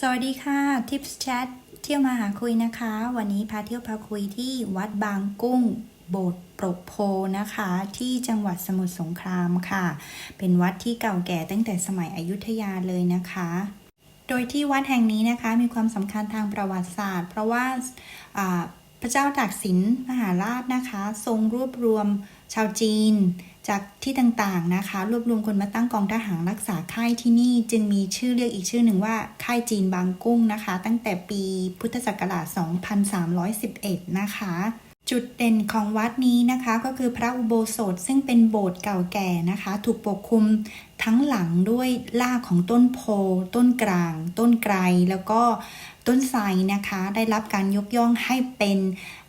สวัสดีค่ะ Tips Chat เที่ยวมาหาคุยนะคะ วันนี้พาเที่ยวพาคุยที่วัดบางกุ้ง โบสถ์ปรกโพนะคะ ที่จังหวัดสมุทรสงครามค่ะ เป็นวัดที่เก่าแก่ตั้งแต่สมัยอยุธยาเลยนะคะ โดยที่วัดแห่งนี้นะคะมีความสำคัญทางประวัติศาสตร์ เพราะว่าอ่าพระเจ้าตากสินมหาราชนะคะ ทรงรวบรวมชาวจีน จากที่ต่างๆนะคะ รวบรวมคนมาตั้งกองทหารรักษาค่ายที่นี่จึงมีชื่อเรียกอีกชื่อหนึ่งว่าค่ายจีนบางกุ้งนะคะ ตั้งแต่ปีพุทธศักราช 2311 นะคะ จุดเด่นของวัดนี้นะคะก็คือพระอุโบสถซึ่งเป็นโบสถ์เก่าแก่นะคะ ถูกปกคลุมทั้งหลังด้วยรากของต้นโพต้นกลาง ต้นไกรแล้วก็ ต้นไทรนะคะ ได้รับการยกย่องให้เป็น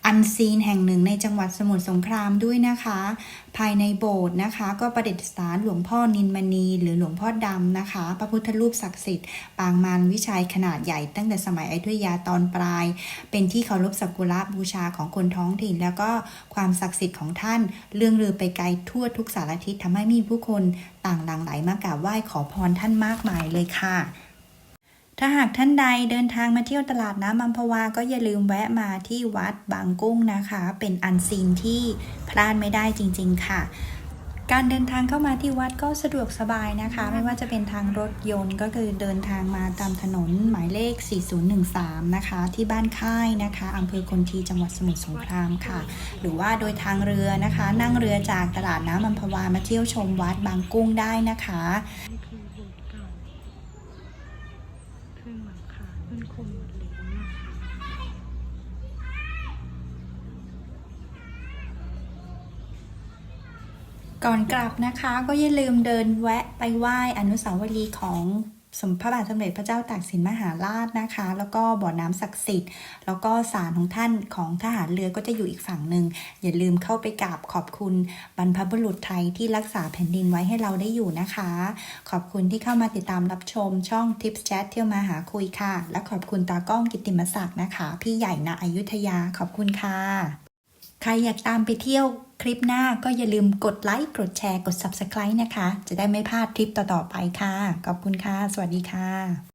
อันซีนแห่งหนึ่งในจังหวัดสมุทรสงครามด้วยนะคะ ภายในโบสถ์นะคะ ก็ประดิษฐานหลวงพ่อนินมณี หรือหลวงพ่อดำนะคะ พระพุทธรูปศักดิ์สิทธิ์ ปางมารวิชัยขนาดใหญ่ตั้งแต่สมัยอยุธยาตอนปลาย เป็นที่เคารพสักการะบูชาของคนท้องถิ่น แล้วก็ความศักดิ์สิทธิ์ของท่านเรื่องลือไปไกลทั่วทุกสารทิศทำให้มีผู้คนต่างหลั่งไหลมากราบไหว้ขอพรท่านมากมายเลยค่ะ ถ้าหากท่านใดเดินทางมาเที่ยวตลาดน้ำอัมพวา ก็อย่าลืมแวะมาที่วัดบางกุ้งนะคะ เป็นอันซีนที่พลาดไม่ได้จริง ๆ ค่ะ การเดินทางเข้ามาที่วัดก็สะดวกสบายนะคะ ไม่ว่าจะเป็นทางรถยนต์ก็คือเดินทางมาตามถนนหมายเลข 4013 นะคะ ที่บ้านค่ายนะคะอำเภอคนทีจังหวัดสมุทรสงครามค่ะ หรือว่าโดยทางเรือนะคะ นั่งเรือจากตลาดน้ำอัมพวามาเที่ยวชมวัดบางกุ้งได้นะคะ นี่คือโบสถ์เก่า ครึ่งหลังคาขึ้นคมหมดเลยนะคะก่อนกลับนะคะก็อย่าลืมเดินแวะไปไหว้อนุสาวรีย์ของ สมพระบาทสมเด็จพระเจ้าตากสินมหาราชนะคะ แล้วก็บ่อน้ำศักดิ์สิทธิ์ แล้วก็ศาลของท่านของทหารเรือก็จะอยู่อีกฝั่งหนึ่ง อย่าลืมเข้าไปกราบขอบคุณบรรพบุรุษไทยที่รักษาแผ่นดินไว้ให้เราได้อยู่นะคะ ขอบคุณที่เข้ามาติดตามรับชมช่อง Tips Chat เที่ยวมาหาคุยค่ะ และขอบคุณตากล้องกิตติมศักดิ์นะคะ พี่ใหญ่ณอยุธยาขอบคุณค่ะ ใครอยากตามไปเที่ยวคลิปหน้าก็อย่าลืมกดไลค์ กดแชร์ กด Subscribe นะคะ จะได้ไม่พลาดทริปต่อ ๆ ไปค่ะ ขอบคุณค่ะ สวัสดีค่ะ